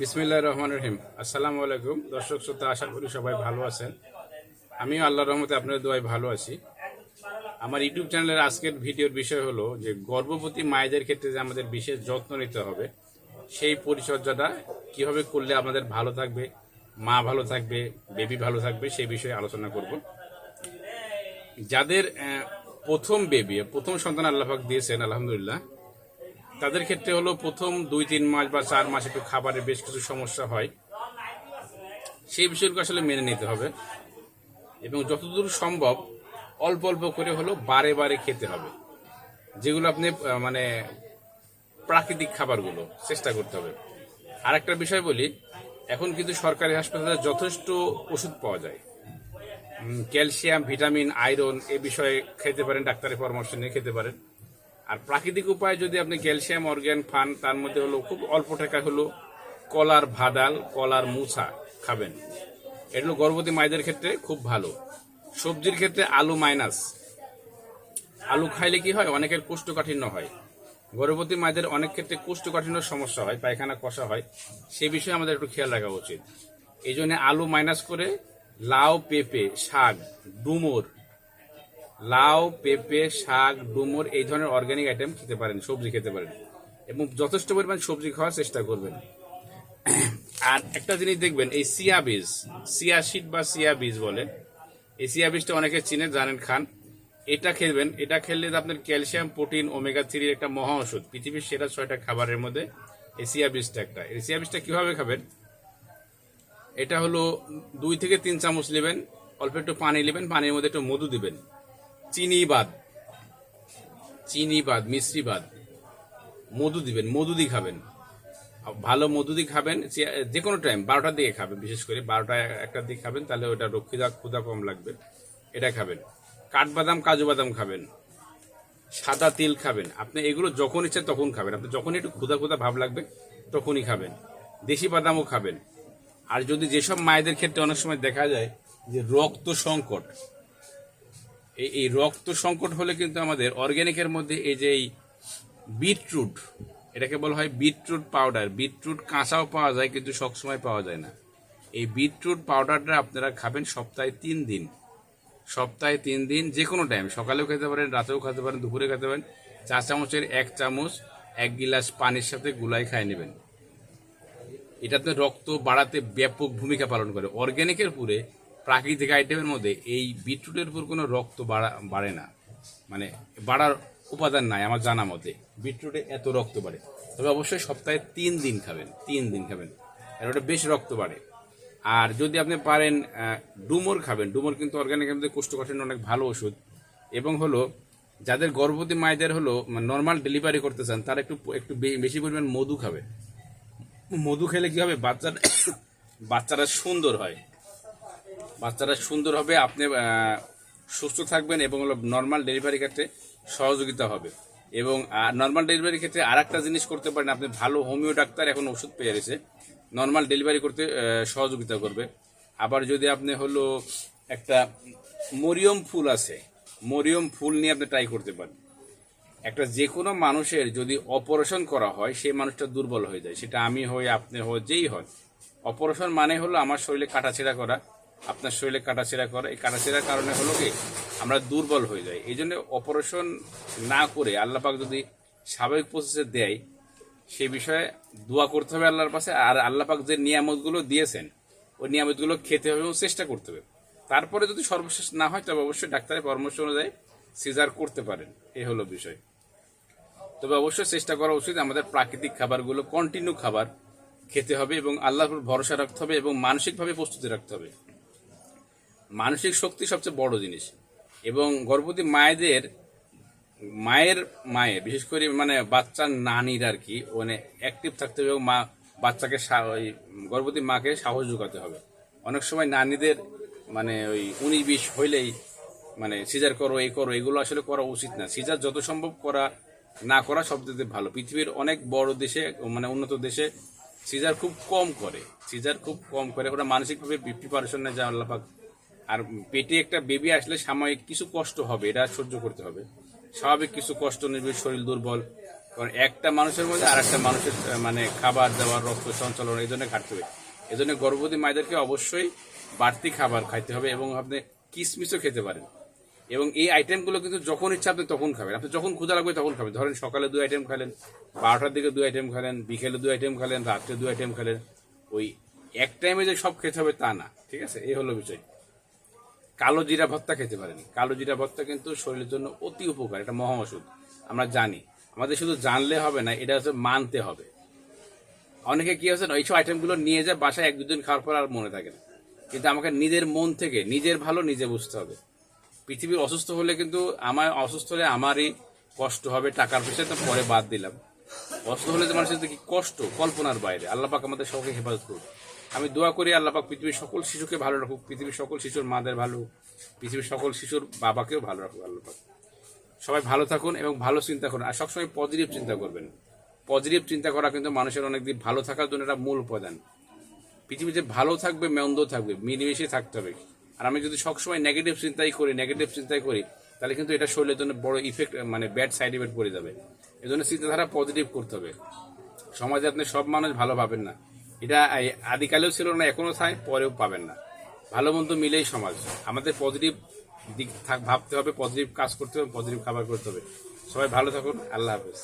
বিসমিল্লাহ রহমান রহিম। আসসালামু আলাইকুম। দর্শক, শ্রোতা, আশা করি সবাই ভালো আছেন। আমিও আল্লাহ রহমতে আপনাদের দোয়ায় ভালো আছি। আমার ইউটিউব চ্যানেলের আজকের ভিডিওর বিষয় হলো যে, গর্ভবতী মায়েদের ক্ষেত্রে যে আমাদের বিশেষ যত্ন নিতে হবে, সেই পরিচর্যাটা কীভাবে করলে আমাদের ভালো থাকবে, মা ভালো থাকবে, বেবি ভালো থাকবে, সেই বিষয়ে আলোচনা করব। যাদের প্রথম বেবি, প্রথম সন্তান আল্লাহাক দিয়েছেন, আলহামদুলিল্লাহ তাদের ক্ষেত্রে হলো প্রথম দুই, তিন মাস বা চার মাস একটু খাবারের বেশ কিছু সমস্যা হয়। সেই বিষয়গুলো আসলে মেনে নিতে হবে। এবং যতদূর সম্ভব অল্প অল্প করে হলো বারে বারে খেতে হবে। যেগুলো আপনি মানে প্রাকৃতিক খাবারগুলো চেষ্টা করতে হবে। আর একটা বিষয় বলি, এখন কিন্তু সরকারি হাসপাতালে যথেষ্ট ওষুধ পাওয়া যায়। ক্যালসিয়াম, ভিটামিন, আয়রন এ বিষয়ে খেতে পারেন, ডাক্তারের পরামর্শ নিয়ে খেতে পারেন। আর প্রাকৃতিক উপায়ে যদি আপনি ক্যালসিয়াম, অর্গ্যান ফান তার মধ্যে হলো খুব অল্প টাকা হলো কলার ভাদাল কলার মুছা খাবেন। এগুলো গর্ভবতী মায়েদের ক্ষেত্রে খুব ভালো। সবজির ক্ষেত্রে আলু মাইনাস। আলু খাইলে কি হয়? অনেকের কোষ্ঠকাঠিন্য হয়। গর্ভবতী মায়েদের অনেক ক্ষেত্রে কোষ্ঠকাঠিন্য সমস্যা হয়, পায়খানা, কষা হয়। সে বিষয়ে আমাদের একটু খেয়াল রাখা উচিত। এই জন্য আলু মাইনাস করে লাউ, পেঁপে, শাক, ডুমুর লাউ, পেঁপে, শাক, ডুমুর এই ধরনের অর্গানিক আইটেম খেতে পারেন, সবজি খেতে পারেন। এবং যথেষ্ট পরিমাণ সবজি খাওয়ার চেষ্টা করবেন। আর একটা জিনিস দেখবেন, এই সিয়া বীজ, সিয়া শিট বা সিয়া বীজ বলে, এই সিয়া বীজটা অনেকে চিনে, জানেন, খান। এটা খেলবেন, এটা খেললে আপনার ক্যালসিয়াম, প্রোটিন ওমেগা থ্রির একটা মহা ওষুধ। পৃথিবীর সেরা ছয়টা খাবারের মধ্যে এই সিয়া বীজটা একটা। এই সিয়া বীজটা কীভাবে খাবেন? এটা হলো দুই থেকে তিন চামচ নেবেন, অল্প একটু পানি নেবেন, পানির মধ্যে একটু মধু দিবেন। চিনি বাদ চিনি বাদ মিশ্রি বাদ মধু দিবেন, মধু দিয়ে খাবেন। ভালো মধু দিয়ে খাবেন, যে- কোনো টাইম বারোটার দিকে খাবেন, বিশেষ করে বারোটা একটার দিকে খাবেন, তাহলে ওটা রক্ষিতা ক্ষুদা কম লাগবে। এটা খাবেন। কাঠবাদাম, কাজু বাদাম খাবেন। সাদা তিল খাবেন। আপনি এগুলো যখন ইচ্ছা তখন খাবেন। আপনি যখন একটু ক্ষুদা ক্ষুদা ভাব লাগবে, তখনই খাবেন। দেশি বাদামও খাবেন। আর যদি যেসব মায়েদের ক্ষেত্রে অনেক সময় দেখা যায় যে রক্ত সংকট এই এই রক্ত সংকট হলে কিন্তু আমাদের অর্গ্যানিকের মধ্যে এই যে এই বিটরুট এটাকে বলা হয় বিটরুট পাউডার বিটরুট কাঁচাও পাওয়া যায় কিন্তু সবসময় পাওয়া যায় না। এই বিটরুট পাউডারটা আপনারা খাবেন সপ্তাহে তিন দিন। সপ্তাহে তিন দিন যে কোনো টাইম সকালেও খেতে পারেন, রাতেও খেতে পারেন, দুপুরে খেতে পারেন চা চামচের এক চামচ, এক গিলাস পানির সাথে গুলাই খায় নেবেন। এটাতে রক্ত বাড়াতে ব্যাপক ভূমিকা পালন করে। অর্গ্যানিকের পুরে প্রাকৃতিক আইটেমের মধ্যে এই বিটরুটের উপর কোনো রক্ত বাড়া বাড়ে না। মানে বাড়ার উপাদান নাই আমার জানা মতে। বিটরুটে এত রক্ত বাড়ে। তবে অবশ্যই সপ্তাহে তিন দিন খাবেন, তিন দিন খাবেন। আর ওটা বেশ রক্ত বাড়ে। আর যদি আপনি পারেন ডুমুর খাবেন। ডুমুর কিন্তু অর্গ্যানিক মধ্যে কোষ্ঠকাঠিন্য অনেক ভালো ওষুধ। এবং হলো, যাদের গর্ভবতী মায়েদের হলো নর্মাল ডেলিভারি করতে চান, তারা একটু একটু বেশি পরিমাণ মধু খাবে। মধু খেলে কি হবে? বাচ্চারা বাচ্চারা সুন্দর হয়। বাচ্চারা সুন্দর হবে, আপনি সুস্থ থাকবেন এবং নর্মাল ডেলিভারি ক্ষেত্রে সহযোগিতা হবে। এবং নর্মাল ডেলিভারি ক্ষেত্রে আর একটা জিনিস করতে পারেন, আপনি ভালো হোমিও ডাক্তার এখন ওষুধ পেয়ে গেছে নর্মাল ডেলিভারি করতে সহযোগিতা করবে। আবার যদি আপনি হলো একটা মরিয়ম ফুল আছে, মরিয়ম ফুল নিয়ে আপনি ট্রাই করতে পারেন। একটা যে কোনো মানুষের যদি অপারেশন করা হয়, সেই মানুষটা দুর্বল হয়ে যায়। সেটা আমি হই, আপনি হই, যেই হয় অপারেশন মানে হলো আমার শরীরে কাটাছেড়া করা আপনার শরীরে কাটাছেড়া করা। এই কাটাছেড়ার কারণে হলো কি, আমরা দুর্বল হয়ে যাই। এই জন্য অপারেশন না করে আল্লাপাক যদি স্বাভাবিক প্রসেসে দেয়, সে বিষয়ে দোয়া করতে হবে আল্লাহর পাশে আর আল্লাপাক যে নিয়ামতগুলো দিয়েছেন, ওই নিয়ামতগুলো খেতে হবে এবং চেষ্টা করতে হবে। তারপরে যদি সর্বশেষ না হয়, তবে অবশ্যই ডাক্তারের পরামর্শ অনুযায়ী সিজার করতে পারেন। এই হলো বিষয়। তবে অবশ্যই চেষ্টা করা উচিত আমাদের প্রাকৃতিক খাবারগুলো কন্টিনিউ খাবার খেতে হবে এবং আল্লাহর ভরসা রাখতে হবে এবং মানসিকভাবে প্রস্তুতি রাখতে হবে। মানসিক শক্তি সবচেয়ে বড় জিনিস। এবং গর্ভবতী মায়েদের, মায়ের মায়ে, বিশেষ করে মানে বাচ্চার নানির আর কি মানে অ্যাক্টিভ থাকতে হবে এবং মা, বাচ্চাকে ওই গর্ভবতী মাকে সাহস যোগাতে হবে। অনেক সময় নানিদের মানে ওই উনিশ বিশ হইলেই মানে সিজার করো, এই করো, এগুলো আসলে করা উচিত না। সিজার যত সম্ভব করা, না করা সবচেয়ে ভালো। পৃথিবীর অনেক বড় দেশে মানে উন্নত দেশে সিজার খুব কম করে। সিজার খুব কম করে। ওরা মানসিকভাবে প্রিপারেশন নেয়, যা আল্লাপাক আর পেটে একটা বেবি আসলে সাময়িক কিছু কষ্ট হবে, এটা সহ্য করতে হবে। স্বাভাবিক কিছু কষ্ট নেবে, শরীর দুর্বল। কারণ একটা মানুষের মধ্যে আর একটা মানুষের মানে খাবার দাবার, রক্ত সঞ্চালন, এই জন্য ঘাটতে হবে। এই জন্য গর্ভবতী মায়েদেরকে অবশ্যই বাড়তি খাবার খাইতে হবে এবং আপনি কিসমিসও খেতে পারেন। এবং এই আইটেমগুলো কিন্তু যখন ইচ্ছা আপনি তখন খাবেন। আপনি যখন ক্ষুধা লাগবে তখন খাবেন। ধরেন সকালে দুই আইটেম খেলেন, বারোটার দিকে দুই আইটেম খেলেন, বিকেলে দুই আইটেম খেলেন, রাত্রে দুই আইটেম খেলেন। ওই এক টাইমে যে সব খেতে হবে তা না, ঠিক আছে? এই হলো বিষয়। কালো জিরা ভর্তা খেতে পারেন। কালো জিরা ভর্তা কিন্তু শরীরের জন্য অতি উপকার, এটা মহা ওষুধ। আমরা জানি। আমাদের শুধু জানলে হবে না, এটা হচ্ছে মানতে হবে। অনেকে কি হচ্ছে এইসব আইটেমগুলো নিয়ে যায় বাসায় এক দুদিন খাওয়ার পর আর মনে থাকে না। কিন্তু আমাকে নিজের মন থেকে, নিজের ভালো নিজে বুঝতে হবে। পৃথিবীর অসুস্থ হলে কিন্তু আমার, অসুস্থ হলে আমারই কষ্ট হবে, টাকার পয়সা তো পরে বাদ দিলাম। অসুস্থ হলে তো মানুষের কি কষ্ট? কল্পনার বাইরে। আল্লাহ পাক আমাদের সবাইকে হেফাজত করুক। আমি দোয়া করি আল্লাহ পাক পৃথিবীর সকল শিশুকে ভালো রাখুক, পৃথিবীর সকল শিশুর মাদের ভালো পৃথিবীর সকল শিশুর বাবাকেও ভালো রাখুক আল্লাহ পাক। সবাই ভালো থাকুন এবং ভালো চিন্তা করুন। আর সবসময় পজিটিভ চিন্তা করবেন। পজিটিভ চিন্তা করা কিন্তু মানুষের অনেক দিন ভালো থাকার জন্য একটা মূল উপাদান। পৃথিবীতে ভালো থাকবে, মন্দ থাকবে, মিলেমিশে থাকতে হবে। আর আমি যদি সবসময় নেগেটিভ চিন্তাই করি নেগেটিভ চিন্তাই করি, তাহলে কিন্তু এটা শরীরের জন্য বড় ইফেক্ট মানে ব্যাড সাইড ইফেক্ট পড়ে যাবে। এই জন্য চিন্তাধারা পজিটিভ করতে হবে। সমাজে আপনি সব মানুষ ভালো পাবেন না। এটা আদিকালেও ছিল না, এখনও থাই পরেও পাবেন না। ভালো মন্দ মিলেই সমাজ। আমাদের পজিটিভ দিক ভাবতে হবে পজিটিভ কাজ করতে হবে পজিটিভ খাবার করতে হবে। সবাই ভালো থাকুন, আল্লাহ হাফেজ।